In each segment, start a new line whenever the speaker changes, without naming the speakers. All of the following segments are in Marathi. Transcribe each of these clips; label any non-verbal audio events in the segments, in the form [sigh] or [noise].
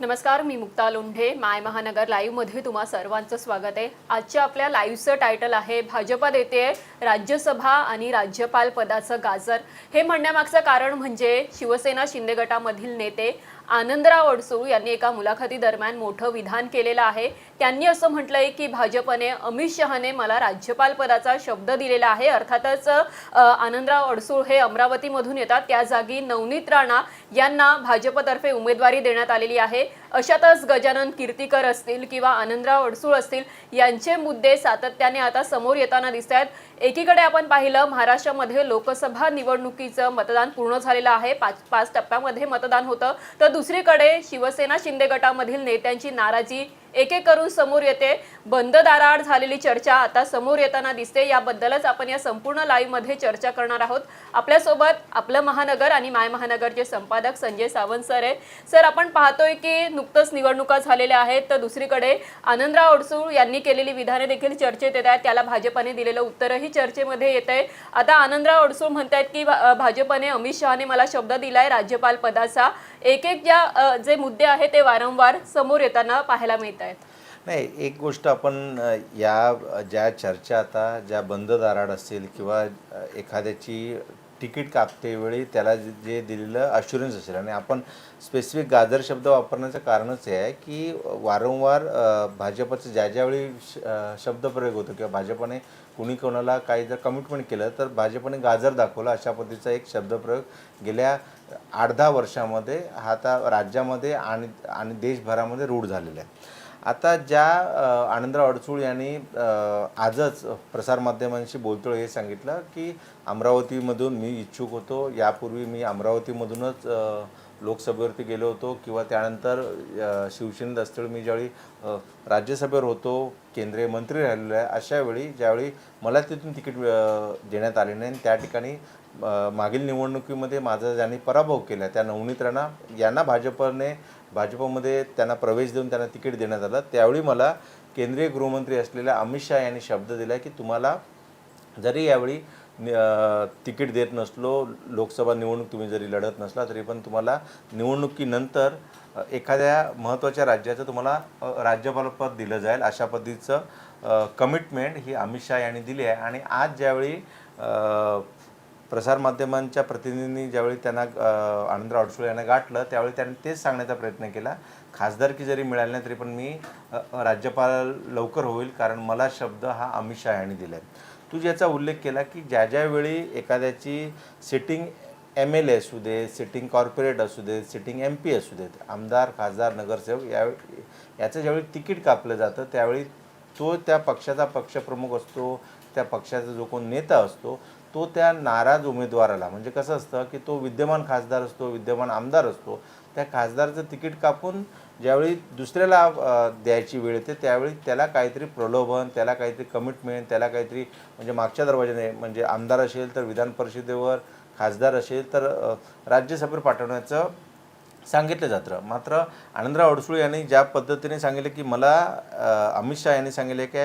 नमस्कार मी मुक्ता लोंढे माय महानगर लाईव्हमध्ये तुम्हा सर्वांचं स्वागत आहे. आजच्या आपल्या लाईव्हचं टायटल आहे भाजपा देते राज्यसभा आणि राज्यपाल पदाचं गाजर. हे म्हणण्यामागचं कारण म्हणजे शिवसेना शिंदे गटामधील नेते आनंदराव अडसूळ यांनी एका मुलाखती दरम्यान मोठं विधान केलेलं आहे. त्यांनी असं म्हटलंय की भाजपने अमित शहाने मला राज्यपाल पदाचा शब्द दिलेला आहे. अर्थातच आनंदराव अडसूळ हे अमरावतीमधून येतात. त्या जागी नवनीत राणा यांना भाजपतर्फे उमेदवारी देण्यात आलेली आहे. अशातच गजानन कीर्तीकर असतील किंवा आनंदराव अडसूळ असतील यांचे मुद्दे सातत्याने आता समोर येताना दिसत आहेत एकीकडे आपण पाहिलं महाराष्ट्रामध्ये लोकसभा निवडणुकीचं मतदान पूर्ण झालेलं आहे. पाच पाच टप्प्यामध्ये मतदान होतं. तर दुसरीकडे शिवसेना शिंदे गटामधील नेत्यांची नाराजी एक एक करून समोर येते. बंद दाराआड झालेली चर्चा आता समोर येताना दिसते. याबद्दलच आपण या संपूर्ण लाईव्हमध्ये चर्चा करणार आहोत. आपल्यासोबत आपलं महानगर आणि माय महानगरचे संपादक संजय सावंत सर आहे सर आपण पाहतोय की नुकतंच निवडणुका झालेल्या आहेत. तर दुसरीकडे आनंदराव अडसूळ यांनी केलेली विधाने देखील चर्चेत येत आहेत. त्याला भाजपाने दिलेलं उत्तरही चर्चेमध्ये येत आहे. आता आनंदराव अडसूळ म्हणतायत की भाजपने अमित शहाने मला शब्द दिलाय राज्यपाल पदाचा. एक एक ज्या जे मुद्दे आहेत ते वारंवार समोर येताना पाहायला मिळत आहेत?
नाही एक गोष्ट आपण या ज्या चर्चा आता ज्या बंद दाराड असतील किंवा एखाद्याची तिकीट कापतेवेळी त्याला जे दिलेलं अश्युरन्स असेल. आणि आपण स्पेसिफिक गाजर शब्द वापरण्याचं कारणच हे आहे की वारंवार भाजपचं ज्या ज्यावेळी श शब्दप्रयोग होतो किंवा भाजपने कुणी कोणाला काही जर कमिटमेंट केलं तर भाजपने गाजर दाखवलं अशा पद्धतीचा एक शब्दप्रयोग गेल्या आठ दहा वर्षामध्ये हा आता राज्यामध्ये आणि आणि देशभरामध्ये रूढ झालेला आहे. आता ज्या आनंदराव अडसूळ यांनी आजच प्रसारमाध्यमांशी बोलतो हे सांगितलं की अमरावतीमधून मी इच्छुक होतो. यापूर्वी मी अमरावतीमधूनच लोकसभेवरती गेलो होतो किंवा त्यानंतर शिवसेनेत असतील मी ज्यावेळी राज्यसभेवर होतो केंद्रीय मंत्री राहिलेलो आहे अशावेळी ज्यावेळी मला तिथून तिकीट देण्यात आले नाही. आणि त्या ठिकाणी मागील निवडणुकीमध्ये माझा ज्यांनी पराभव केला त्या नवनीत राणा यांना भाजपने भाजपमध्ये त्यांना प्रवेश देऊन त्यांना तिकीट देण्यात आलं. त्यावेळी मला केंद्रीय गृहमंत्री असलेल्या अमित शहा यांनी शब्द दिला की तुम्हाला जरी यावेळी तिकीट देत नसलो लोकसभा निवडणूक तुम्ही जरी लढत नसला तरी पण तुम्हाला निवडणुकीनंतर एखाद्या महत्त्वाच्या राज्याचं तुम्हाला राज्यपालपद दिलं जाईल अशा पद्धतीचं कमिटमेंट ही अमित शहा यांनी दिली आहे. आणि आज ज्यावेळी प्रसारमाध्यमांच्या प्रतिनिधींनी ज्यावेळी त्यांना आनंदराव अडसुळे यांना गाठलं त्यावेळी त्यांनी तेच सांगण्याचा प्रयत्न केला. खासदारकी जरी मिळाली नाही तरी पण मी राज्यपाल लवकर होईल कारण मला शब्द हा अमित शहा यांनी दिला आहे तू ज्याचा उल्लेख केला की ज्या ज्यावेळी एखाद्याची सिटिंग एम एल ए असू दे सिटिंग कॉर्पोरेट असू दे सिटिंग एम पी असू देत आमदार खासदार नगरसेवक यावेळी याचं ज्यावेळी तिकीट कापलं जातं त्यावेळी तो त्या पक्षाचा पक्षप्रमुख असतो त्या पक्षाचा जो कोण नेता असतो तो त्या नाराज उमेदवाराला म्हणजे कसं असतं की तो विद्यमान खासदार असतो विद्यमान आमदार असतो त्या खासदारचं तिकीट कापून ज्यावेळी दुसऱ्याला द्यायची वेळ येते त्यावेळी त्याला काहीतरी प्रलोभन त्याला काहीतरी कमिटमेंट त्याला काहीतरी म्हणजे मागच्या दरवाजाने म्हणजे आमदार असेल तर विधान परिषदेवर खासदार असेल तर राज्यसभेवर पाठवण्याचं सांगितलं जातं. मात्र आनंदराव अडसूळ यांनी ज्या पद्धतीने सांगितलं की मला अमित शहा यांनी सांगितले की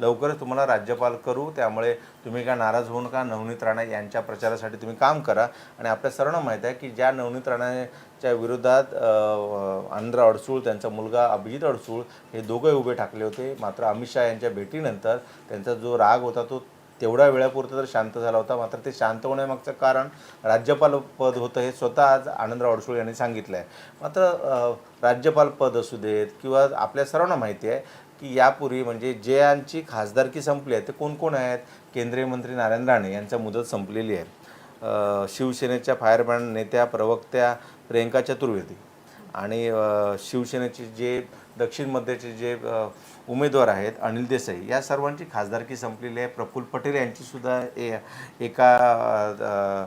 लवकरच तुम्हाला राज्यपाल करू त्यामुळे तुम्ही काय नाराज होऊ नका नवनीत राणा यांच्या प्रचारासाठी तुम्ही काम करा. आणि आपल्या सर्वांना माहीत आहे की ज्या नवनीत राणाच्या विरोधात आनंदराव अडसूळ त्यांचा मुलगा अभिजित अडसूळ हे दोघे उभे ठाकले होते. मात्र अमित शहा यांच्या भेटीनंतर त्यांचा जो राग होता तो तेवढ्या वेळापुरतं तर शांत झाला होता. मात्र ते शांत होण्यामागचं कारण राज्यपाल पद होतं हे स्वतः आज आनंदराव अडसूळ यांनी सांगितलं आहे मात्र राज्यपाल पद असू देत किंवा आपल्या सर्वांना माहिती आहे की यापूर्वी म्हणजे जे यांची खासदारकी संपली आहे ते कोण कोण आहेत? केंद्रीय मंत्री नारायण राणे यांचा मुदत संपलेली आहे. शिवसेनेच्या फायरमॅन नेत्या प्रवक्त्या प्रियंका चतुर्वेदी आणि शिवसेनेचे जे दक्षिण मध्यचे जे उमेदवार आहेत अनिल देसाई. या सर्वांची खासदारकी संपलेली आहे. प्रफुल्ल पटेल यांचीसुद्धा ए एका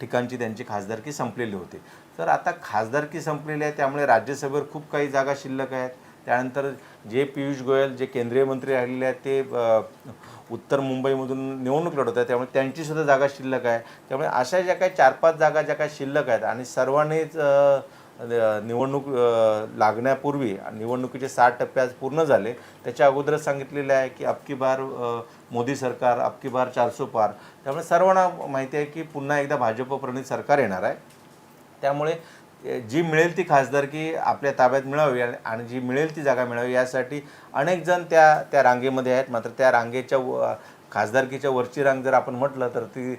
ठिकाणची त्यांची खासदारकी संपलेली होती. तर आता खासदारकी संपलेली आहे त्यामुळे राज्यसभेवर खूप काही जागा शिल्लक आहेत. त्यानंतर जे पियुष गोयल जे केंद्रीय मंत्री राहिलेले आहेत ते उत्तर मुंबईमधून निवडणूक लढवत आहे त्यामुळे त्यांचीसुद्धा जागा शिल्लक आहे. त्यामुळे अशा ज्या काही चार पाच जागा ज्या काही शिल्लक आहेत आणि सर्वांनीच निवडणूक लागण्यापूर्वी निवडणुकीचे साठ टप्पे आज पूर्ण झाले. त्याच्या अगोदरच सांगितलेले आहे की अबकी बार मोदी सरकार अबकी बार चारसो पार. त्यामुळे सर्वांना माहिती आहे की पुन्हा एकदा भाजप प्रणित सरकार येणार आहे. त्यामुळे जी मिळेल ती खासदारकी आपल्या ताब्यात मिळावी आणि- जी मिळेल ती जागा मिळावी यासाठी अनेक जण त्या त्या रांगेमध्ये आहेत. मात्र त्या रांगेच्या व खासदारकीच्या वरची रांग जर आपण म्हटलं तर ती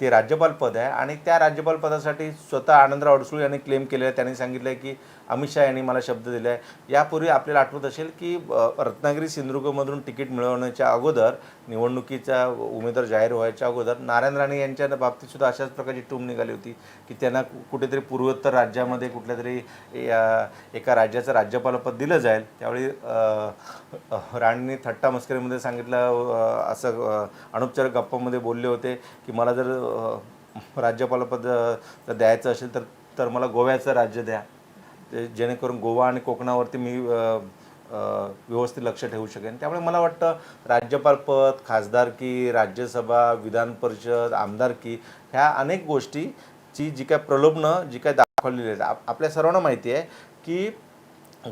ते राज्यपाल पद आहे. आणि त्या राज्यपाल पदासाठी स्वतः आनंदराव अडसूळ यांनी क्लेम केलेलं आहे. त्यांनी सांगितलं आहे की अमित शहा यांनी मला शब्द दिला आहे. यापूर्वी आपल्याला आठवत असेल की रत्नागिरी सिंधुदुर्गमधून तिकीट मिळवण्याच्या अगोदर निवडणुकीचा उमेदवार जाहीर व्हायच्या अगोदर नारायण राणे यांच्या बाबतीतसुद्धा अशाच प्रकारची टूम निघाली होती की त्यांना कुठेतरी पूर्वोत्तर राज्यामध्ये कुठल्या तरी या- एका राज्याचं राज्यपालपद दिलं जाईल. त्यावेळी राणेंनी थट्टा मस्करीमध्ये सांगितलं असं अनौपचारिक गप्पामध्ये बोलले होते की मला जर राज्यपालपद जर द्यायचं असेल तर तर मला गोव्याचं राज्य द्या. ते जेणेकरून गोवा आणि कोकणावरती मी व्यवस्थित लक्ष ठेवू शकेन. त्यामुळे मला वाटतं राज्यपाल पद खासदारकी राज्यसभा विधान परिषद आमदारकी ह्या अनेक गोष्टीची जी काय प्रलोभनं जी काय दाखवलेली आहेत. आप- आपल्या सर्वांना माहिती आहे की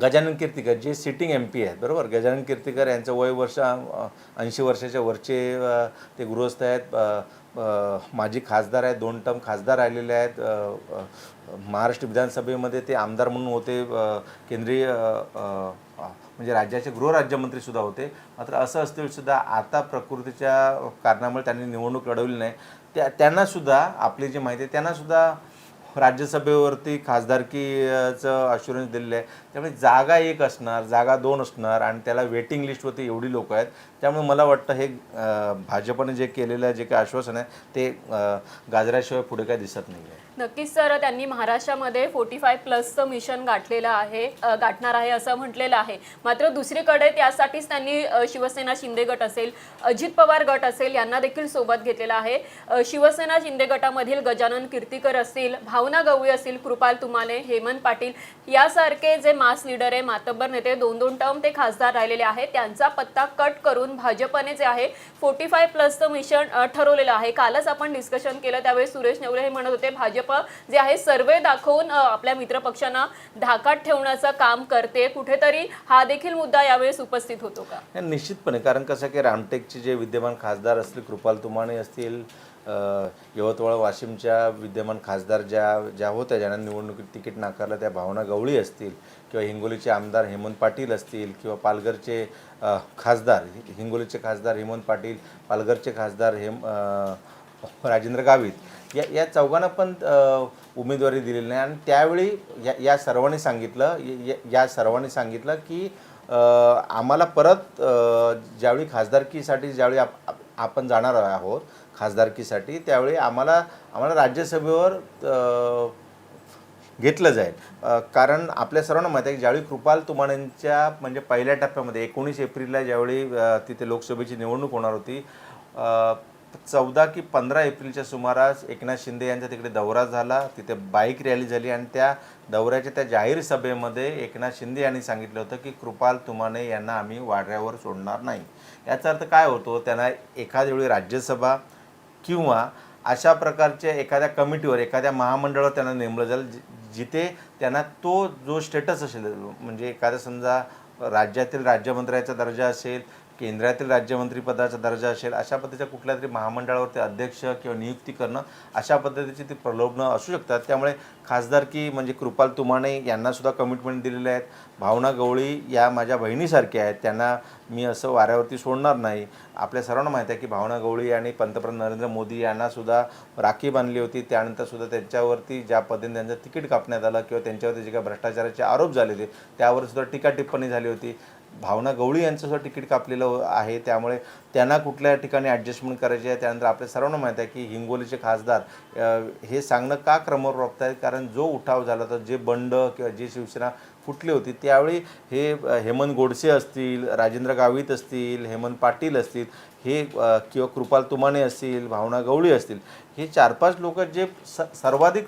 गजानन कीर्तिकर जे सिटिंग एम पी आहेत बरोबर? गजानन कीर्तिकर यांचं वय वर्ष ऐंशी वर्षाच्या वरचे ते गृहस्थ आहेत. माजी खासदार आहेत दोन टर्म खासदार राहिलेले आहेत. महाराष्ट्र विधानसभेमध्ये ते आमदार म्हणून होते केंद्रीय म्हणजे राज्याचे गृहराज्यमंत्री सुद्धा होते. मात्र असं असतीलसुद्धा आता प्रकृतीच्या कारणामुळे त्यांनी निवडणूक लढवली नाही. त्या त्यांनासुद्धा आपली जी माहिती आहे त्यांनासुद्धा राज्यसभेवरती खासदारकीचं अश्युरन्स दिलेलं आहे. त्यामुळे जागा एक असणार जागा दोन असणार आणि त्याला वेटिंग लिस्टवरती एवढी लोक आहेत. त्यामुळे मला वाटतं हे भाजपने जे केलेलं जे काही आश्वासन आहे ते गाजऱ्याशिवाय पुढे काय दिसत नाही आहे
नक्कीच सर. त्यांनी महाराष्ट्रामध्ये फोर्टी फाय प्लसचं मिशन गाठलेलं आहे गाठणार आहे असं म्हटलेलं आहे. मात्र दुसरीकडे त्यासाठीच त्यांनी शिवसेना शिंदे गट असेल अजित पवार गट असेल यांना देखील सोबत घेतलेला आहे. शिवसेना शिंदे गटामधील गजानन कीर्तीकर असतील भावना गवळी असतील कृपाल तुमाने हेमंत पाटील यासारखे जे मास लीडर आहे मातब्बर नेते दोन दोन टर्म ते खासदार राहिलेले आहेत त्यांचा पत्ता कट करून भाजपने जे आहे फोर्टी फाय प्लसचं मिशन ठरवलेलं आहे. कालच आपण डिस्कशन केलं त्यावेळी सुरेश नेवरे हे म्हणत होते भाजप जे आहे सर्वे दाखवून आपल्या मित्रपक्षांना धाकात ठेवण्याचं काम करते. कुठेतरी हा देखील मुद्दा यावेळेस उपस्थित होतो का?
निश्चितपणे. कारण कसं की रामटेकचे जे विद्यमान खासदार असतील कृपाल तुमाने असतील यवतमाळ वाशिमच्या विद्यमान खासदार ज्या ज्या होत्या ज्यांना निवडणुकीत तिकीट नाकारलं त्या भावना गवळी असतील किंवा हिंगोलीचे आमदार हेमंत पाटील असतील किंवा पालघरचे खासदार हिंगोलीचे खासदार हेमंत पाटील पालघरचे खासदार हेम राजेंद्र गावित या या चौघांना पण उमेदवारी दिलेली नाही. आणि त्यावेळी या या सर्वांनी सांगितलं य- या सर्वांनी सांगितलं की आम्हाला परत ज्यावेळी खासदारकीसाठी ज्यावेळी आप आपण जाणार आहोत खासदारकीसाठी त्यावेळी आम्हाला आम्हाला राज्यसभेवर घेतलं जाईल. कारण आपल्या सर्वांना माहिती आहे की ज्यावेळी कृपाल तुमानेंच्या म्हणजे पहिल्या टप्प्यामध्ये एकोणीस एप्रिलला ज्यावेळी तिथे लोकसभेची निवडणूक होणार होती चौदा की पंधरा एप्रिलच्या सुमारास एकनाथ शिंदे यांचा तिकडे दौरा झाला. तिथे बाईक रॅली झाली आणि त्या दौऱ्याच्या त्या जाहीर सभेमध्ये एकनाथ शिंदे यांनी सांगितलं होतं की कृपाल तुमाने यांना आम्ही वाड्यावर सोडणार नाही. याचा अर्थ काय होतो? त्यांना एखाद्या वेळी राज्यसभा किंवा अशा प्रकारच्या एखाद्या कमिटीवर एखाद्या महामंडळावर त्यांना नेमलं जाईल जिथे त्यांना तो जो स्टेटस असेल म्हणजे एखाद्या समजा राज्यातील राज्यमंत्र्याचा दर्जा असेल केंद्रातील राज्यमंत्रीपदाचा दर्जा असेल अशा पद्धतीच्या कुठल्या तरी महामंडळावरती अध्यक्ष किंवा नियुक्ती करणं अशा पद्धतीची ती प्रलोभनं असू शकतात. त्यामुळे खासदारकी म्हणजे कृपाल तुमाने यांनासुद्धा कमिटमेंट दिलेले आहेत. भावना गवळी या माझ्या बहिणीसारख्या आहेत. त्यांना मी असं वाऱ्यावरती सोडणार नाही. आपल्या सर्वांना माहिती आहे की भावना गवळी आणि पंतप्रधान नरेंद्र मोदी यांनासुद्धा राखी बांधली होती. त्यानंतरसुद्धा त्यांच्यावरती ज्या पद्धतीने त्यांचं तिकीट कापण्यात आलं किंवा त्यांच्यावरती जे काही भ्रष्टाचाराचे आरोप झाले होते त्यावर सुद्धा टीका टिप्पणी झाली होती. भावना गवळी यांचं सुद्धा तिकीट कापलेलं आहे. त्यामुळे त्यांना कुठल्या ठिकाणी ॲडजस्टमेंट करायची आहे त्यानंतर आपल्या सर्वांना माहीत आहे की हिंगोलीचे खासदार हे सांगणं का क्रमवर प्राप्त आहे कारण जो उठाव झाला होता जे बंड किंवा जी शिवसेना फुटली होती त्यावेळी हे हेमंत गोडसे असतील राजेंद्र गावित असतील हेमंत पाटील असतील हे किंवा कृपाल तुमाने असतील भावना गवळी असतील हे चार पाच लोक जे स सर्वाधिक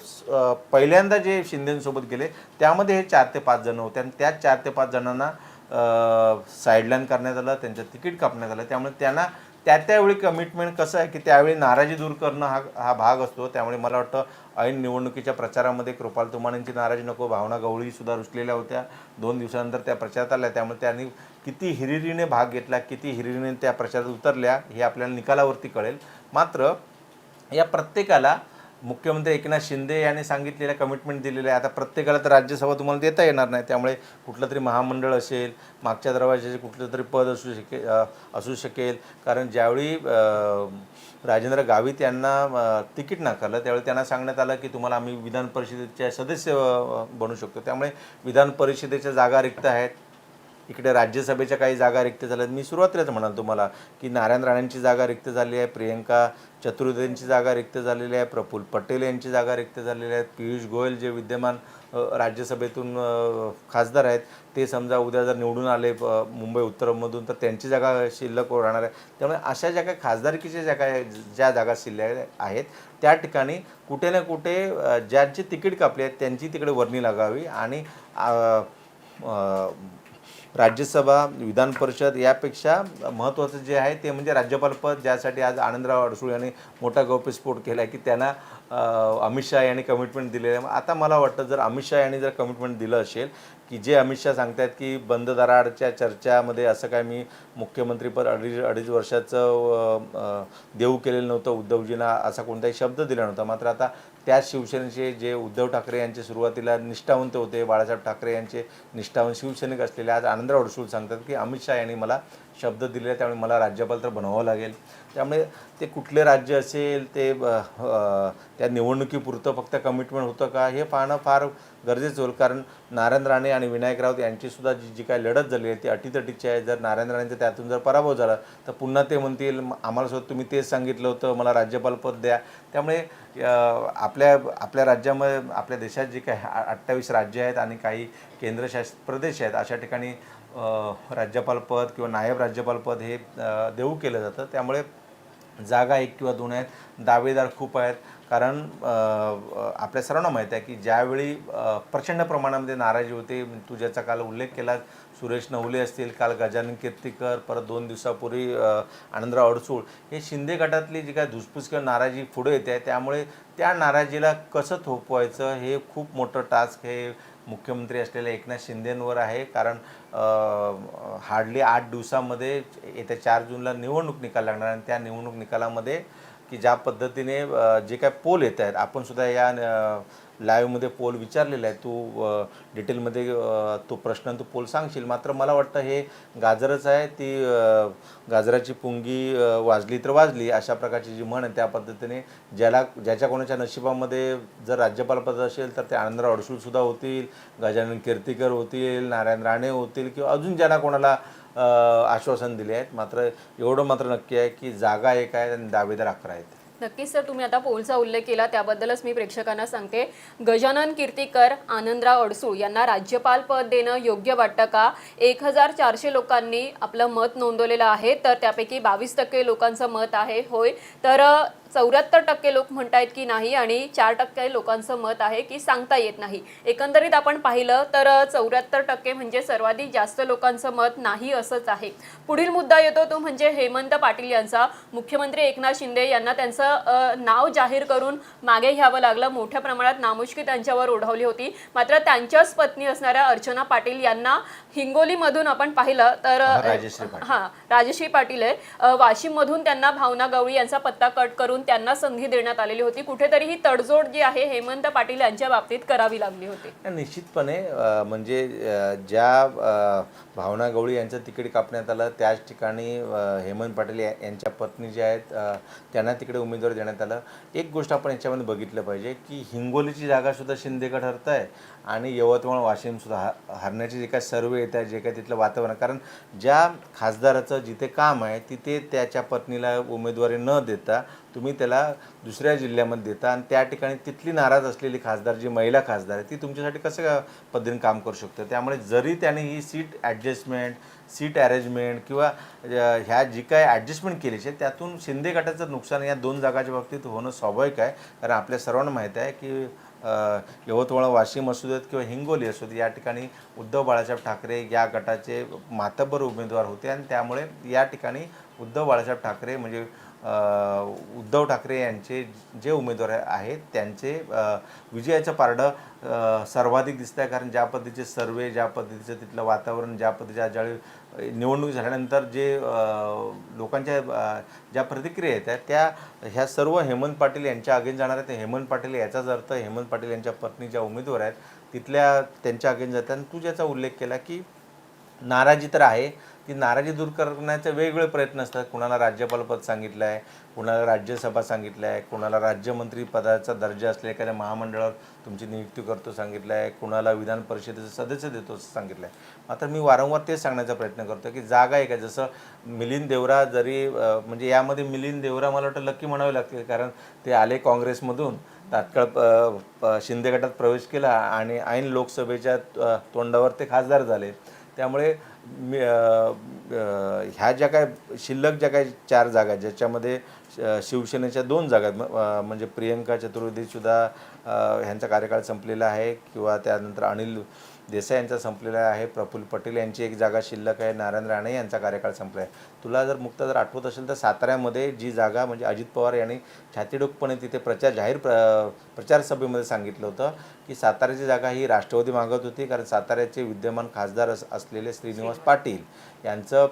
पहिल्यांदा जे शिंदेंसोबत गेले त्यामध्ये हे चार ते पाच जण होते. आणि त्या चार ते पाच जणांना साईडलाईन करण्यात आलं त्यांचं तिकीट कापण्यात आलं. त्यामुळे त्यांना त्या त्यावेळी कमिटमेंट कसं आहे की त्यावेळी नाराजी दूर करणं हा हा भाग असतो. त्यामुळे मला वाटतं ऐन निवडणुकीच्या प्रचारामध्ये कृपाल तुमानेंची नाराजी नको भावना गवळी सुद्धा होत्या. दोन दिवसानंतर त्या प्रचारात आल्या. त्यामुळे त्यांनी किती हिरिरीने भाग घेतला किती हिरिरीने त्या प्रचारात उतरल्या हे आपल्याला निकालावरती कळेल. मात्र या प्रत्येकाला मुख्यमंत्री एकनाथ शिंदे यांनी सांगितलेल्या कमिटमेंट दिलेल्या आहे आता प्रत्येकाला तर राज्यसभा तुम्हाला देता येणार नाही. त्यामुळे कुठलं तरी महामंडळ असेल मागच्या दरवाजाचे कुठलं तरी पद असू शकेल असू शकेल. कारण ज्यावेळी राजेंद्र गावित यांना तिकीट नाकारलं त्यावेळी त्यांना सांगण्यात आलं की तुम्हाला आम्ही विधान परिषदेच्या सदस्य बनू शकतो. त्यामुळे विधान परिषदेच्या जागा रिक्त आहेत. इकडे राज्यसभेच्या काही जागा रिक्त झाल्यात. मी सुरुवातीलाच म्हणाल तुम्हाला की नारायण राणेंची जागा रिक्त झाली आहे प्रियंका चतुर्वेदींची जागा रिक्त झालेली आहे प्रफुल्ल पटेल यांची जागा रिक्त झालेली आहेत पियुष गोयल जे विद्यमान राज्यसभेतून खासदार आहेत ते समजा उद्या जर निवडून आले मुंबई उत्तरमधून तर त्यांची जागा शिल्लक राहणार आहे. त्यामुळे अशा ज्या काही खासदारकीच्या ज्या काय ज्या जागा शिल्लक आहेत त्या ठिकाणी कुठे ना कुठे ज्यांची तिकीट कापली आहेत त्यांची तिकडे वर्णी लागावी आणि राज्यसभा विधान परिषद यापेक्षा महत्त्वाचं जे आहे ते म्हणजे राज्यपालपद ज्यासाठी आज आनंदराव अडसूळ यांनी मोठा गौप्यस्फोट केला आहे की त्यांना अमित शहा यांनी कमिटमेंट दिलेलं आहे. आता मला वाटतं जर अमित शहा यांनी जर कमिटमेंट दिलं असेल की जे अमित शहा सांगतायत की बंद दराडच्या चर्चामध्ये असं काय मी मुख्यमंत्रीपद अडीच अडीच वर्षाचं देऊ केलेलं नव्हतं उद्धवजींना असा कोणताही शब्द दिला नव्हता. मात्र आता त्याच शिवसेनेचे जे उद्धव ठाकरे यांचे सुरुवातीला निष्ठावंत होते बाळासाहेब ठाकरे यांचे निष्ठावंत शिवसैनिक असलेले आज आनंदराव अडसूळ सांगतात की अमित शाह यांनी मला शब्द दिलेला आहे त्यामुळे मला राज्यपाल तर बनवावं लागेल. त्यामुळे ते कुठले राज्य असेल ते त्या निवडणुकीपुरतं फक्त कमिटमेंट होतं का हे पाहणं फार गरजेचं होईल. कारण नारायण राणे आणि विनायक राऊत यांचीसुद्धा जी जी काय लढत झाली आहे ती अटीतटीची आहे. जर नारायण राणेंचा त्यातून जर पराभव झाला तर पुन्हा ते म्हणतील आम्हाला सुद्धा तुम्ही तेच सांगितलं होतं मला राज्यपालपद द्या. त्यामुळे आपल्या आपल्या राज्यामध्ये आपल्या देशात जे काही अठ्ठावीस राज्य आहेत आणि काही केंद्रशासित प्रदेश आहेत अशा ठिकाणी राज्यपालपद किंवा नायब राज्यपालपद हे देऊ केलं जातं. त्यामुळे जागा एक किंवा दोन आहेत दावेदार खूप आहेत. कारण आपल्या सर्वांना माहीत आहे की ज्यावेळी प्रचंड प्रमाणामध्ये नाराजी होते तू ज्याचा काल उल्लेख केला सुरेश नवले असतील काल गजानन कीर्तीकर परत दोन दिवसापूर्वी आनंदराव अडसूळ हे शिंदे गटातली जी काय धुसफूस किंवा नाराजी पुढे येते आहे त्यामुळे त्या नाराजीला कसं थोपवायचं हे खूप मोठं टास्क हे मुख्यमंत्री असलेल्या एकनाथ शिंदेंवर आहे. कारण हार्डली आठ दिवसामध्ये येत्या चार जूनला निवडणूक निकाल लागणार आणि त्या निवडणूक निकालामध्ये की ज्या पद्धतीने जे काय पोल येत आहेत आपण सुद्धा या लाईव्हमध्ये पोल विचारलेला आहे तू डिटेलमध्ये तो प्रश्न तू पोल सांगशील. मात्र मला वाटतं हे गाजरच आहे. ती गाजराची पुंगी वाजली तर वाजली अशा प्रकारची जी म्हण आहे त्या पद्धतीने ज्याला ज्याच्या कोणाच्या नशिबामध्ये जर राज्यपालपद असेल तर ते आनंदराव अडसूळसुद्धा होतील गजानन कीर्तीकर होतील नारायण राणे होतील किंवा अजून ज्यांना कोणाला आश्वासन दिले आहेत. मात्र एवढं मात्र नक्की आहे की जागा एक आहे आणि दावेदार अकरा आहेत.
नक्कीच सर तुम्ही आता पोलचा उल्लेख केला त्याबद्दलच मी प्रेक्षकांना सांगते. गजानन कीर्तीकर आनंदराव अडसूळ यांना राज्यपाल पद देणं योग्य वाटतं का? एक हजार चारशे लोकांनी आपलं मत नोंदवलेलं आहे तर त्यापैकी बावीस टक्के लोकांचं मत आहे होय. तर चौऱ्याहत्तर टक्के लोक म्हणतायत की नाही आणि चार टक्के लोकांचं मत आहे की सांगता येत नाही. एकंदरीत आपण पाहिलं तर चौऱ्याहत्तर टक्के म्हणजे सर्वाधिक जास्त लोकांचं मत नाही असंच आहे. पुढील मुद्दा येतो तो म्हणजे हेमंत पाटील यांचा. मुख्यमंत्री एकनाथ शिंदे यांना त्यांचं नाव जाहीर करून मागे घ्यावं लागलं. मोठ्या प्रमाणात नामुष्की त्यांच्यावर ओढवली होती. मात्र त्यांच्याच पत्नी असणाऱ्या अर्चना पाटील यांना हिंगोलीमधून आपण पाहिलं तर
हा, राजश्री पाटील.
आहे वाशिममधून त्यांना भावना गवळी यांचा पत्ता कट करून त्यांना संधी देण्यात आलेली होती. कुठेतरी ही तडजोड जी आहे हेमंत पाटील यांच्या बाबतीत करावी लागली होती.
निश्चितपणे म्हणजे ज्या भावना गवळी यांचं तिकीट कापण्यात आलं त्याच ठिकाणी हेमंत पाटील या- यांच्या पत्नी ज्या आहेत त्यांना तिकडे उमेदवार देण्यात आलं. एक गोष्ट आपण याच्यामध्ये बघितलं पाहिजे की हिंगोलीची जागासुद्धा शिंदेगड ठरत आहे आणि यवतमाळ वाशिमसुद्धा हा हरण्याचे जे काय सर्वे येत आहे जे काय तिथलं वातावरण कारण ज्या खासदाराचं जिथे काम आहे तिथे त्याच्या पत्नीला उमेदवारी न देता तुम्ही त्याला दुसऱ्या जिल्ह्यामध्ये देता आणि त्या ठिकाणी तिथली नाराज असलेली खासदार जी महिला खासदार आहे ती तुमच्यासाठी कसं पद्धतीने काम करू शकते? त्यामुळे जरी त्याने ही सीट ॲडजस्टमेंट सीट अरेंजमेंट किंवा ह्या जी काय ॲडजस्टमेंट केली आहे त्यातून शिंदे गटाचं नुकसान या दोन जागाच्या बाबतीत होणं स्वाभाविक आहे. कारण आपल्या सर्वांना माहीत आहे की यवतमाळ वाशिम असू देत किंवा हिंगोली असू देत या ठिकाणी उद्धव बाळासाहेब ठाकरे या गटाचे मातब्बर उमेदवार होते आणि त्यामुळे या ठिकाणी उद्धव बाळासाहेब ठाकरे म्हणजे उद्धव ठाकरे यांचे जे उमेदवार आहेत त्यांचे विजयाचं पारडं सर्वाधिक दिसत आहे कारण ज्या पद्धतीचे सर्वे ज्या पद्धतीचं तिथलं वातावरण ज्या पद्धतीच्या ज्यावेळी निवडणूक झाल्यानंतर जे लोकांच्या ज्या प्रतिक्रिया येत आहेत त्या ह्या सर्व हेमंत पाटील यांच्या अगेन जाणार आहेत. हेमंत पाटील याचाच अर्थ हेमंत पाटील यांच्या पत्नी ज्या उमेदवार आहेत तिथल्या त्यांच्या अगेन जातात. आणि तू ज्याचा उल्लेख केला की नाराजी तर आहे ती नाराजी दूर करण्याचे वेगवेगळे प्रयत्न असतात. कुणाला राज्यपालपद सांगितलं आहे कुणाला राज्यसभा सांगितलं आहे कुणाला राज्यमंत्री पदाचा दर्जा असले एखाद्या महामंडळावर तुमची नियुक्ती करतो सांगितलं आहे कुणाला विधान परिषदेचं सदस्य देतो असं सांगितलं आहे मात्र मी वारंवार तेच सांगण्याचा प्रयत्न करतो की जागा आहे. का जसं मिलिंद देवरा जरी म्हणजे यामध्ये मिलिंद देवरा मला वाटतं लक्की म्हणावे लागतील कारण ते आले काँग्रेसमधून तात्काळ प- शिंदे गटात प्रवेश केला आणि ऐन लोकसभेच्या तोंडावर ते खासदार झाले. त्यामुळे ह्या ज्या काय शिल्लक ज्या काय चार जागा आहेत ज्याच्यामध्ये श- शिवसेनेच्या दोन जागा आहेत म्हणजे प्रियंका चतुर्वेदीसुद्धा ह्यांचा कार्यकाळ संपलेला आहे किंवा त्यानंतर अनिल देसाई यांचा संपलेला आहे. प्रफुल्ल पटेल यांची एक जागा शिल्लक आहे. नारायण राणे यांचा कार्यकाळ संपला आहे तुला जर मुक्त जर आठवत असेल तर साताऱ्यामध्ये जी जागा म्हणजे अजित पवार यांनी छातीडोकपणे तिथे प्रचार जाहीर प्र प्रचार सभेमध्ये सांगितलं होतं की साताऱ्याची जागा ही राष्ट्रवादी मागत होती. कारण साताऱ्याचे विद्यमान खासदार अस असलेले श्रीनिवास पाटील यांचं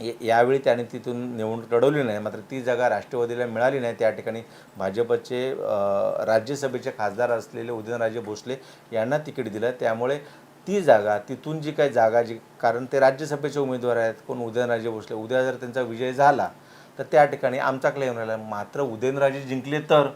यावेळी त्याने तिथून निवडणूक लढवली नाही. मात्र ती जागा राष्ट्रवादीला मिळाली नाही. त्या ठिकाणी भाजपचे राज्यसभेचे खासदार असलेले उदयनराजे भोसले यांना तिकीट दिलं. त्यामुळे ती जागा तिथून जी काही जागा जी कारण ते राज्यसभेचे उमेदवार आहेत. कोण? उदयनराजे भोसले. उद्या जर त्यांचा विजय झाला तर त्या ठिकाणी आमचा क्लेम राहिला. मात्र उदयनराजे जिंकले तर?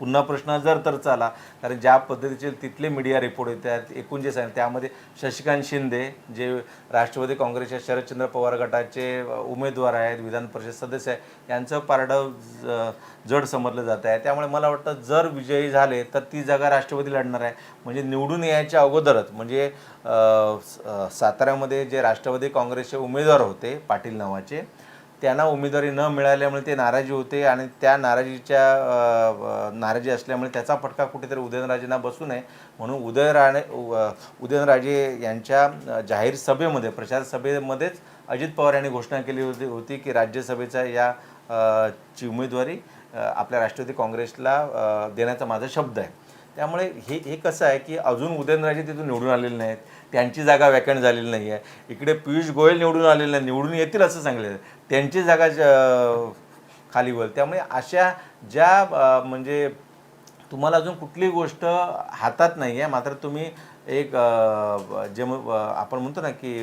पुन्हा प्रश्न जर तर चाला कारण ज्या पद्धतीचे तिथले मीडिया रिपोर्ट येतात एकूण जे सांग त्यामध्ये शशिकांत शिंदे जे राष्ट्रवादी काँग्रेसच्या शरदचंद्र पवार गटाचे उमेदवार आहेत विधान परिषद सदस्य आहे यांचं पारडं ज- जड समजलं जात आहे. त्यामुळे मला वाटतं जर विजयी झाले तर ती जागा राष्ट्रवादी लढणार आहे. म्हणजे निवडून यायच्या अगोदरच म्हणजे साताऱ्यामध्ये जे राष्ट्रवादी काँग्रेसचे उमेदवार होते पाटील नावाचे त्यांना उमेदवारी न मिळाल्यामुळे ते नाराजी होते आणि त्या नाराजीच्या नाराजी असल्यामुळे त्याचा फटका कुठेतरी उदयनराजेंना बसू नये म्हणून उदयराणे उदयनराजे यांच्या जाहीर सभेमध्ये प्रचार सभेमध्येच अजित पवार यांनी घोषणा केली होती होती की राज्यसभेचा या ची उमेदवारी आपल्या राष्ट्रवादी काँग्रेसला देण्याचा माझा शब्द आहे. त्यामुळे हे हे कसं आहे की अजून उदयनराजे तिथून निवडून आलेले नाहीत. त्यांची जागा वॅकंट झालेली नाही आहे इकडे पियुष गोयल निवडून आलेले नाही निवडून येतील असं सांगले त्यांची जागा ज- खाली होईल त्यामुळे अशा ज्या म्हणजे तुम्हाला अजून कुठली गोष्ट हातात नाही आहे मात्र तुम्ही एक जे आपण म्हणतो ना की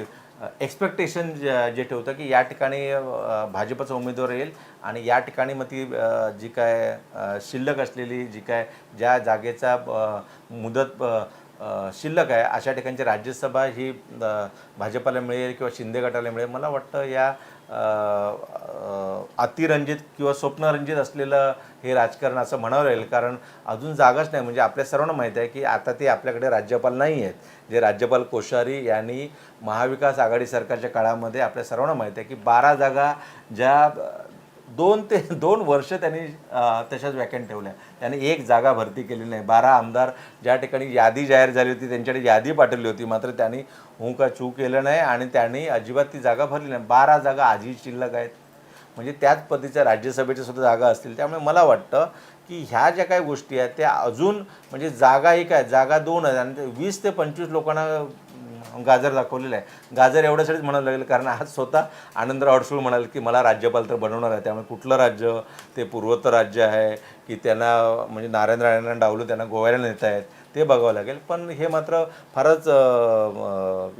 एक्सपेक्टेशन जे ठेवतं की या ठिकाणी भाजपचा उमेदवार येईल आणि या ठिकाणी मग ती जी काय शिल्लक असलेली जी काय ज्या जागेचा मुदत शिल्लक आहे. अशा ठिकाणची राज्यसभा ही भाजपाला मिळेल किंवा शिंदे गटाला मिळेल. मला वाटतं या अतिरंजित किंवा स्वप्नरंजित असलेलं हे राजकारण असं म्हणावं राहील कारण अजून जागाच नाही. म्हणजे आपल्या सर्वांना माहीत आहे की आता ते आपल्याकडे राज्यपाल नाही आहेत. जे राज्यपाल कोश्यारी यांनी महाविकास आघाडी सरकारच्या काळामध्ये आपल्या सर्वांना माहीत आहे की बारा जागा ज्या दोन ते [laughs] दोन वर्ष त्यांनी तशाच व्याख्यान ठेवल्या. त्यांनी एक जागा भरती केली नाही. बारा आमदार ज्या ठिकाणी यादी जाहीर झाली होती त्यांच्याकडे यादी पाठवली होती. मात्र त्यांनी हू का चू केलं नाही आणि त्यांनी अजिबात ती जागा भरली नाही. बारा जागा आधी शिल्लक आहेत. म्हणजे त्याच पद्धतीच्या राज्यसभेच्या सुद्धा जागा असतील. त्यामुळे मला वाटतं की ह्या ज्या काही गोष्टी आहेत त्या अजून म्हणजे जागा एक आहे जागा दोन आहेत. आणि ते वीस ते पंचवीस लोकांना गाजर दाखवलेलं आहे. गाजर एवढ्यासाठीच म्हणायला लागेल कारण आज स्वतः आनंदराव अडसूळ म्हणाल की मला राज्यपाल तर बनवणार आहे. त्यामुळे कुठलं राज्य ते पूर्वोत्तर राज्य आहे की त्यांना म्हणजे नारायण राणेंना डावलून त्यांना गोव्याला नेत आहेत ते बघावं लागेल. पण हे मात्र फारच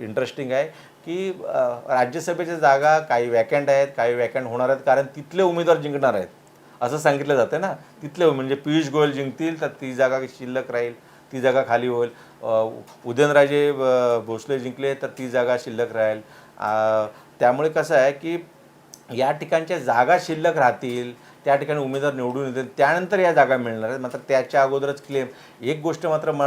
इंटरेस्टिंग आहे की राज्यसभेच्या जागा काही वॅकंट आहेत काही वॅकंट होणार आहेत कारण तिथले उमेदवार जिंकणार आहेत. असं सांगितलं जातं ना. तिथले म्हणजे पियुष गोयल जिंकतील तर ती जागा शिल्लक राहील. ती जागा खाली होईल. उदयनराजे भोसले जिंकले तर ती जागा शिल्लक राहील. त्यामुळे कसं आहे की या ठिकाणच्या जागा शिल्लक राहतील त्या ठिकाणी उमेदवार निवडून येतील त्यानंतर या जागा मिळणार आहेत. मात्र त्याच्या अगोदरच क्लेम एक गोष्ट मात्र म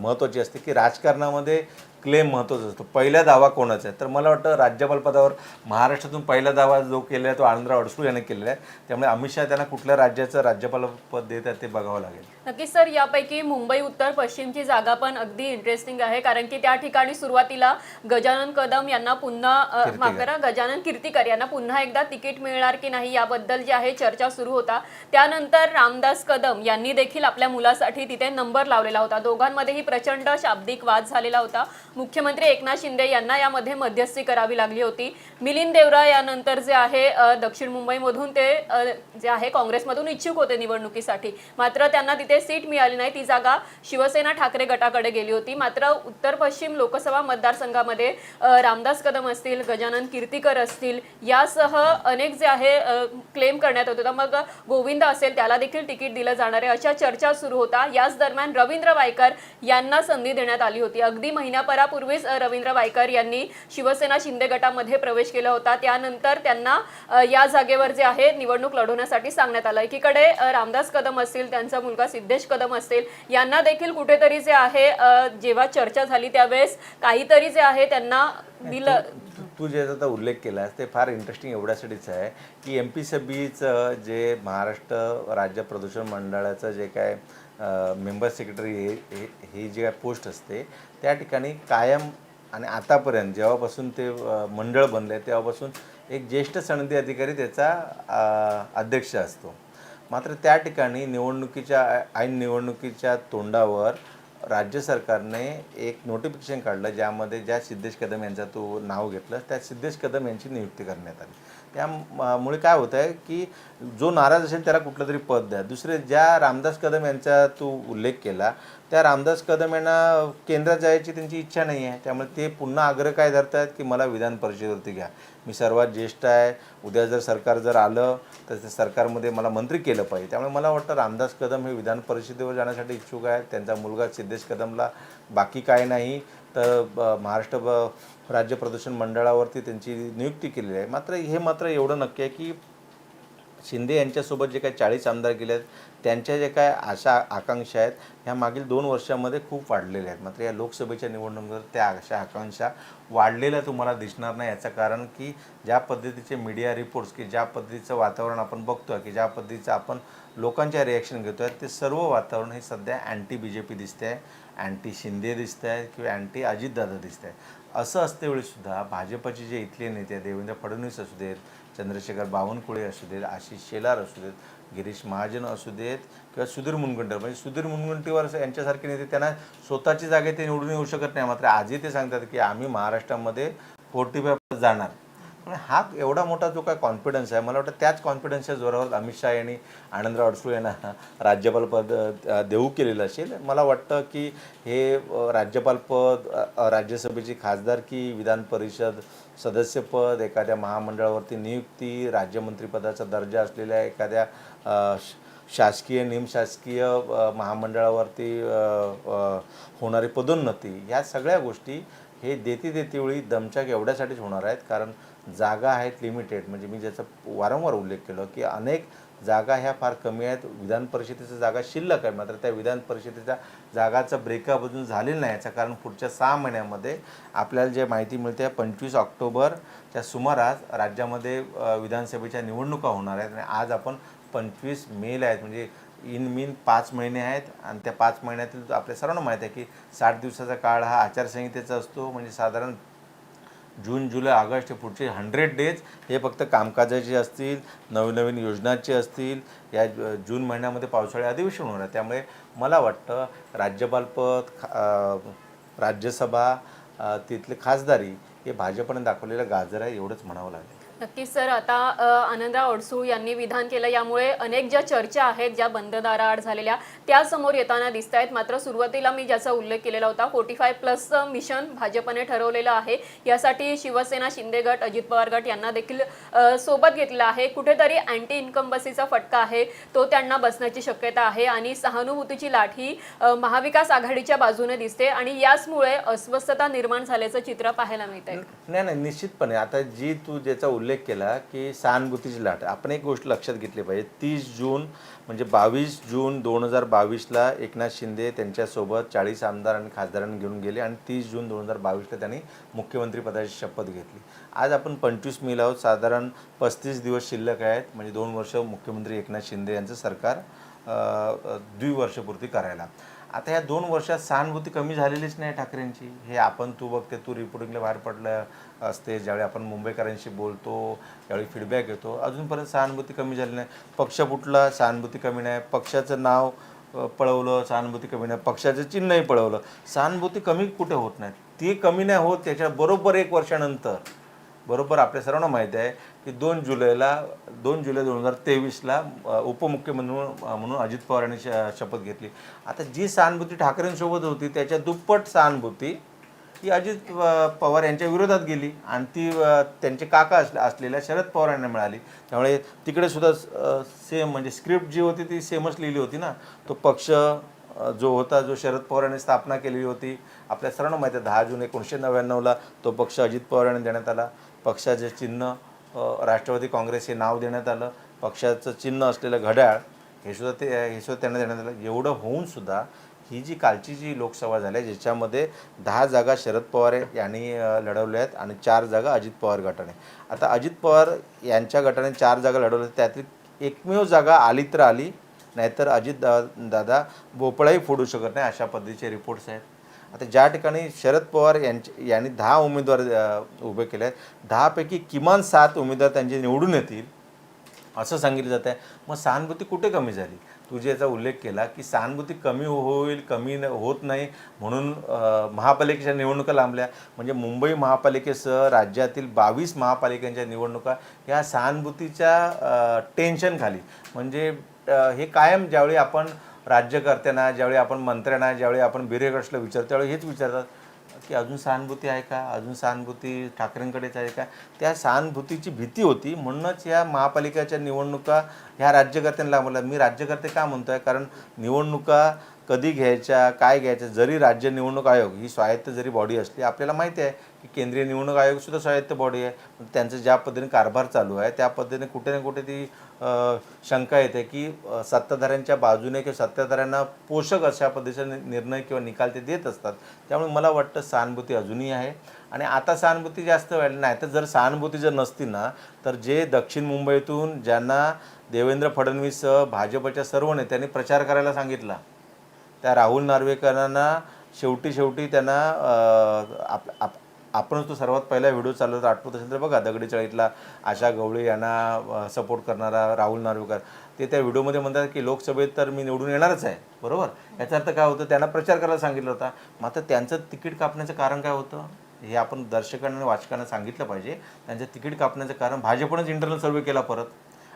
महत्त्वाची असते की राजकारणामध्ये क्लेम महत्त्वाचा असतो. पहिला दावा कोणाचा आहे? तर मला वाटतं राज्यपाल पदावर महाराष्ट्रातून पहिला दावा जो केला आहे तो आनंदराव अडसूळ याने केलेला आहे. त्यामुळे अमित शहा त्यांना कुठल्या राज्याचं राज्यपाल पद देत आहेत ते बघावं लागेल.
नक्कीच सर यापैकी मुंबई उत्तर पश्चिमची जागा पण अगदी इंटरेस्टिंग आहे. कारण की त्या ठिकाणी सुरुवातीला गजानन कदम यांना पुन्हा. माफ करा गजानन कीर्तिकर यांना पुन्हा एकदा तिकीट मिळणार की नाही याबद्दल जे आहे चर्चा सुरू होता. त्यानंतर रामदास कदम यांनी देखील आपल्या मुलासाठी तिथे नंबर लावलेला होता. दोघांमध्येही प्रचंड शाब्दिक वाद झालेला होता. मुख्यमंत्री एकनाथ शिंदे यांना यामध्ये मध्यस्थी करावी लागली होती. मिलिंद देवरा यानंतर जे आहे दक्षिण मुंबईमधून ते जे आहे काँग्रेसमधून इच्छुक होते निवडणुकीसाठी. मात्र त्यांना तिथे सीट मिळाली नाही. ती जागा शिवसेना ठाकरे गटाकडे गेली होती. मात्र उत्तर पश्चिम लोकसभा मतदारसंघामध्ये रामदास कदम असतील गजानन कीर्तीकर असतील यासह अनेक जे आहे क्लेम करण्यात होत. होता मग गोविंद असेल त्याला देखील तिकीट दिलं जाणार आहे. अशा चर्चा सुरू होता. याच दरम्यान रवींद्र वायकर यांना संधी देण्यात आली होती. अगदी महिन्याभरापूर्वीच रवींद्र वायकर यांनी शिवसेना शिंदे गटामध्ये प्रवेश केला होता. त्यानंतर त्यांना या जागेवर जे आहे निवडणूक लढवण्यासाठी सांगण्यात आलं. एकीकडे रामदास कदम असतील त्यांचा मुलगा सिद्धेश कदम असतील यांना देखील कुठेतरी जे आहे जेव्हा चर्चा झाली त्यावेळेस काहीतरी जे आहे त्यांना दिलं.
तू- जे आता उल्लेख केलास ते फार इंटरेस्टिंग एवढ्यासाठीच आहे की एम पी सबीचं जे महाराष्ट्र राज्य प्रदूषण मंडळाचं जे काय मेंबर सेक्रेटरी हे हे- जी काय पोस्ट असते त्या ठिकाणी कायम आणि आतापर्यंत जेव्हापासून ते मंडळ बनले तेव्हापासून एक ज्येष्ठ सनदी अधिकारी त्याचा अध्यक्ष असतो. मात्र त्या ठिकाणी निवडणुकीच्या ऐन निवडणुकीच्या तोंडावर राज्य सरकारने एक नोटिफिकेशन काढलं ज्यामध्ये ज्या सिद्धेश कदम यांचा तू नाव घेतलं त्या सिद्धेश कदम यांची नियुक्ती करण्यात आली. त्यामुळे काय होतं आहे की जो नाराज असेल त्याला कुठलं तरी पद द्या. दुसरे ज्या रामदास कदम यांचा तू उल्लेख केला त्या रामदास कदम यांना केंद्रात जायची त्यांची इच्छा नाही आहे त्यामुळे ते पुन्हा आग्रह काय धरतात की मला विधान परिषदेवरती घ्या. मी सर्वात ज्येष्ठ आहे. उद्या जर सरकार जर आलं तर त्या सरकारमध्ये मला मंत्री केलं पाहिजे. त्यामुळे मला वाटतं रामदास कदम हे विधान परिषदेवर जाण्यासाठी इच्छुक आहेत. त्यांचा मुलगा सिद्धेश कदमला बाकी काय नाही. तर ब- महाराष्ट्र ब- राज्य प्रदूषण मंडळावरती त्यांची नियुक्ती केलेली आहे. मात्र हे मात्र एवढं नक्की आहे की शिंदे यांच्यासोबत जे काही चाळीस आमदार गेले आहेत त्यांच्या जे काय आशा आकांक्षा आहेत ह्या मागील दोन वर्षामध्ये खूप वाढलेल्या आहेत. मात्र या लोकसभेच्या निवडणुकीवर त्या आशा आकांक्षा वाढलेल्या तुम्हाला दिसणार नाही. याचं कारण की ज्या पद्धतीचे मीडिया रिपोर्ट्स की ज्या पद्धतीचं वातावरण आपण बघतोय की ज्या पद्धतीचं आपण लोकांच्या रिॲक्शन घेतोय ते सर्व वातावरण हे सध्या अँटी बी जे पी दिसते आहे अँटी शिंदे दिसत आहे किंवा अँटी अजितदादा दिसत आहे असं असतेवेळीसुद्धा भाजपचे जे इथले नेते आहेत, देवेंद्र फडणवीस असू देत चंद्रशेखर बावनकुळे असू देत आशिष शेलार असू देत गिरीश महाजन असू देत किंवा सुधीर मुनगंटीवार. म्हणजे सुधीर मुनगंटीवार असं यांच्यासारखे नेते त्यांना स्वतःची जागे ते निवडून येऊ शकत नाही. मात्र आजही ते सांगतात की आम्ही महाराष्ट्रामध्ये फोर्टी फाय जाणार. पण हा एवढा मोठा जो काय कॉन्फिडन्स आहे मला वाटतं त्याच कॉन्फिडन्सच्या जोरावर अमित शहा यांनी आनंदराव अडसूळ यांना राज्यपाल पद देऊ केलेलं असेल. मला वाटतं की हे राज्यपालपद राज्यपाल पद राज्यसभेची खासदारकी विधान परिषद सदस्यपद एखाद्या महामंडळावरती नियुक्ती राज्यमंत्रीपदाचा दर्जा असलेल्या एखाद्या श- शासकीय निमशासकीय महामंडळावरती होणारी पदोन्नती ह्या सगळ्या गोष्टी हे देती देतीवेळी दमछाक एवढ्यासाठीच होणार आहेत. कारण जागा आहेत लिमिटेड म्हणजे मी ज्याचा वारंवार उल्लेख केला की अनेक जागा ह्या फार कमी आहेत. विधान परिषदेच्या जागा शिल्लक आहे. मात्र त्या विधान परिषदेच्या जागाचं ब्रेकअप अजून झालेलं नाही. याचं कारण पुढच्या सहा महिन्यामध्ये आपल्याला जे माहिती मिळते पंचवीस ऑक्टोबरच्या सुमारास राज्यामध्ये विधानसभेच्या निवडणुका होणार आहेत. आणि आज आपण पंचवीस मेला आहेत. म्हणजे इन मीन पाच महिने आहेत. आणि त्या पाच महिन्यातील आपल्या सर्वांना माहीत आहे की साठ दिवसाचा काळ हा आचारसंहितेचा असतो. म्हणजे साधारण जून जुलै ऑगस्ट हे पुढचे हंड्रेड डेज हे फक्त कामकाजाचे असतील नवनवीन नवीन योजनाचे असतील या जून महिन्यामध्ये पावसाळी अधिवेशन होणार. त्यामुळे मला वाटतं राज्यपालपद खा- राज्यसभा तिथले खासदारी हे भाजपने दाखवलेलं गाजर आहे एवढंच म्हणावं लागेल.
नक्कीच सर. आता आनंदराव अडसूळ यांनी विधान केलं. यामुळे अनेक ज्या चर्चा आहेत ज्या बंद दाराआड झालेल्या त्या समोर येताना दिसत आहेत मात्र सुरुवातीला मी ज्याचा उल्लेख केलेला होता फोर्टी फाय प्लसचं मिशन भाजपने ठरवलेलं आहे. यासाठी शिवसेना शिंदे गट अजित पवार गट यांना देखील सोबत घेतलं आहे. कुठेतरी अँटी इन्कम्बसीचा फटका आहे. तो त्यांना बसण्याची शक्यता आहे आणि सहानुभूतीची लाट ही महाविकास आघाडीच्या बाजूने दिसते आणि याचमुळे अस्वस्थता निर्माण झाल्याचं चित्र पाहायला मिळत आहे
नाही नाही. निश्चितपणे. आता जी तू ज्याचा उल्लेख उल्लेख केला की सहानुभूतीची लाट. आपण एक गोष्ट लक्षात घेतली पाहिजे. तीस जून म्हणजे बावीस जून दोन हजार बावीसला एकनाथ शिंदे त्यांच्यासोबत चाळीस आमदार आणि खासदारांनी घेऊन गेले आणि तीस जून दोन हजार बावीसला त्यांनी मुख्यमंत्रीपदाची शपथ घेतली. आज आपण पंचवीस मेला आहोत. साधारण पस्तीस दिवस शिल्लक आहेत. म्हणजे दोन वर्ष मुख्यमंत्री एकनाथ शिंदे यांचं सरकार द्विवर्षपूर्ती करायला. आता ह्या दोन वर्षात सहानुभूती कमी झालेलीच नाही ठाकरेंची. हे आपण तू बघते तू रिपोर्टिंगला बाहेर पडलं असते ज्यावेळी आपण मुंबईकरांशी बोलतो त्यावेळी फीडबॅक येतो. अजूनपर्यंत सहानुभूती कमी झाली नाही. पक्ष फुटला सहानुभूती कमी नाही. पक्षाचं नाव पळवलं सहानुभूती कमी नाही. पक्षाचं चिन्हही पळवलं. सहानुभूती कमी कुठे होत नाही? ती कमी नाही होत त्याच्या बरोबर एक वर्षानंतर. बरोबर आपल्या सर्वांना माहिती आहे की दोन जुलैला दोन जुलै दोन हजार तेवीसला उपमुख्यमंत्री म्हणून अजित पवार यांनी श- शपथ घेतली. आता जी सहानुभूती ठाकरेंसोबत होती त्याच्या दुप्पट सहानुभूती ती अजित पवार यांच्या विरोधात गेली आणि ती त्यांचे काका असले असलेल्या शरद पवार यांना मिळाली. त्यामुळे तिकडे सुद्धा सेम म्हणजे स्क्रिप्ट जी होती ती सेमच लिहिली होती ना. तो पक्ष जो होता जो शरद पवार यांनी स्थापना केलेली होती आपल्या सर्वांना माहिती आहे दहा जून एकोणीसशे नव्याण्णवला तो पक्ष अजित पवार यांनी देण्यात आला. पक्षाचे चिन्ह राष्ट्रवादी काँग्रेस हे नाव देण्यात आलं. पक्षाचं चिन्ह असलेलं घड्याळ हे सुद्धा ते हे सुद्धा त्यांना देण्यात आलं. एवढं होऊन सुद्धा ही जी कालची जी लोकसभा झाली आहे, ज्याच्यामध्ये दहा जागा शरद पवार यांनी लढवल्या आहेत आणि चार जागा अजित पवार गटाने. आता अजित पवार यांच्या गटाने चार जागा लढवल्या त्यातली एकमेव जागा आली तर आली नाहीतर अजित दा दादा भोपळाही फोडू शकत नाही अशा पद्धतीचे रिपोर्ट्स आहेत. आता ज्या ठिकाणी शरद पवार यांचे यांनी दहा उमेदवार उभे केले आहेत दहापैकी किमान सात उमेदवार त्यांचे निवडून येतील असं सांगितलं जात आहे मग सहानुभूती कुठे कमी झाली? तू जे याचा उल्लेख केला की सहानुभूती कमी हो- होईल कमी न- होत नाही म्हणून महापालिकेच्या निवडणुका लांबल्या. म्हणजे मुंबई महापालिकेसह राज्यातील बावीस महापालिकांच्या निवडणुका ह्या सहानुभूतीच्या टेन्शनखाली म्हणजे हे कायम ज्यावेळी आपण राज्यकर्त्यांना ज्यावेळी आपण मंत्र्यांना ज्यावेळी आपण बिरेकर्सला विचारतो त्यावेळी हेच विचारतात की अजून सहानुभूती आहे का? अजून सहानुभूती ठाकरेंकडेच आहे का? त्या सहानुभूतीची भीती होती. म्हणूनच या महापालिकेच्या निवडणुका ह्या राज्यकर्त्यांना मला मी राज्यकर्ते का म्हणतो आहे कारण निवडणुका कधी घ्यायच्या काय घ्यायच्या जरी राज्य निवडणूक आयोग ही स्वायत्त जरी बॉडी असली आपल्याला माहिती आहे की केंद्रीय निवडणूक आयोगसुद्धा स्वायत्त बॉडी आहे. त्यांचं ज्या पद्धतीने कारभार चालू आहे त्या पद्धतीने कुठे ना कुठे ती शंका येते की सत्ताधाऱ्यांच्या बाजूने किंवा सत्ताधाऱ्यांना पोषक अशा पद्धतीचे निर्णय किंवा निकाल ते देत असतात. त्यामुळे मला वाटतं सहानुभूती अजूनही आहे. आणि आता सहानुभूती जास्त वाढली नाही तर जर सहानुभूती जर नसती ना तर जे दक्षिण मुंबईतून ज्यांना देवेंद्र फडणवीस भाजपच्या सर्व नेत्यांनी प्रचार करायला सांगितला त्या राहुल नार्वेकरांना शेवटी शेवटी त्यांना आप आप आपणच तो सर्वात पहिला व्हिडिओ चालवत आठवत असेल तर बघा दगडी चाळीतला आशा गवळी यांना सपोर्ट करणारा राहुल नार्वेकर. ते त्या व्हिडिओमध्ये म्हणतात की लोकसभेत तर मी निवडून येणारच आहे. बरोबर? याचा अर्थ काय होतं? त्यांना प्रचार करायला सांगितलं होता. मात्र त्यांचं तिकीट कापण्याचं कारण काय होतं? हे आपण दर्शकांना आणि वाचकांना सांगितलं पाहिजे. त्यांचं तिकीट कापण्याचं कारण भाजपनंच इंटरनल सर्वे केला परत.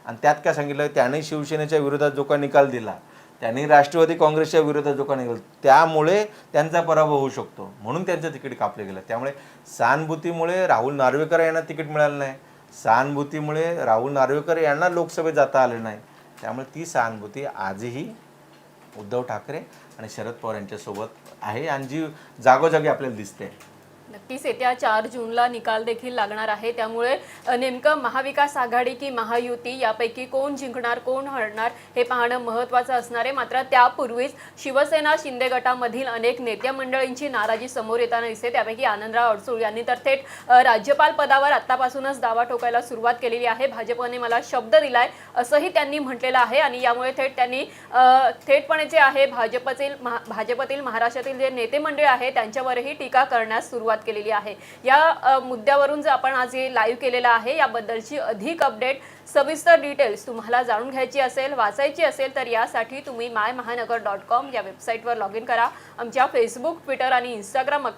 आणि त्यात काय सांगितलं? त्याने शिवसेनेच्या विरोधात जो काय निकाल दिला त्यांनी राष्ट्रवादी काँग्रेसच्या विरोधात जो का त्यामुळे त्यांचा पराभव होऊ शकतो. म्हणून त्यांचं तिकीट कापलं गेलं. त्यामुळे सहानुभूतीमुळे राहुल नार्वेकर यांना तिकीट मिळालं नाही. सहानुभूतीमुळे राहुल नार्वेकर यांना लोकसभेत जाता आले नाही. त्यामुळे ती सहानुभूती आजही उद्धव ठाकरे आणि शरद पवार यांच्यासोबत आहे आणि जी जागोजागी आपल्याला दिसते.
नक्कीच येत्या चार जूनला निकाल देखील लागणार आहे. त्यामुळे नेमकं महाविकास आघाडी की महायुती यापैकी कोण जिंकणार कोण हरणार हे पाहणं महत्त्वाचं असणार आहे. मात्र त्यापूर्वीच शिवसेना शिंदे गटामधील अनेक नेत्या मंडळींची नाराजी समोर येताना दिसते. त्यापैकी आनंदराव अडसूळ यांनी तर थेट राज्यपाल पदावर आत्तापासूनच दावा ठोकायला सुरुवात केलेली आहे. भाजपने मला शब्द दिलाय असंही त्यांनी म्हटलेलं आहे आणि यामुळे थेट त्यांनी थेटपणे जे आहे भाजपचे महा- भाजपतील महाराष्ट्रातील जे नेते मंडळ आहे त्यांच्यावरही टीका करण्यास सुरुवात केलेली आहे. या मुद्द्यावरून जे आपण आज हे लाईव्ह केलेलं आहे याबद्दलची अधिक अपडेट सविस्तर डिटेल्स तुम्हाला जाणून घ्यायची असेल वाचायची असेल तर यासाठी तुम्ही माय महानगर डॉट कॉम या वेबसाईटवर लॉग इन करा. आमच्या फेसबुक ट्विटर आणि इंस्टाग्राम अकाउंट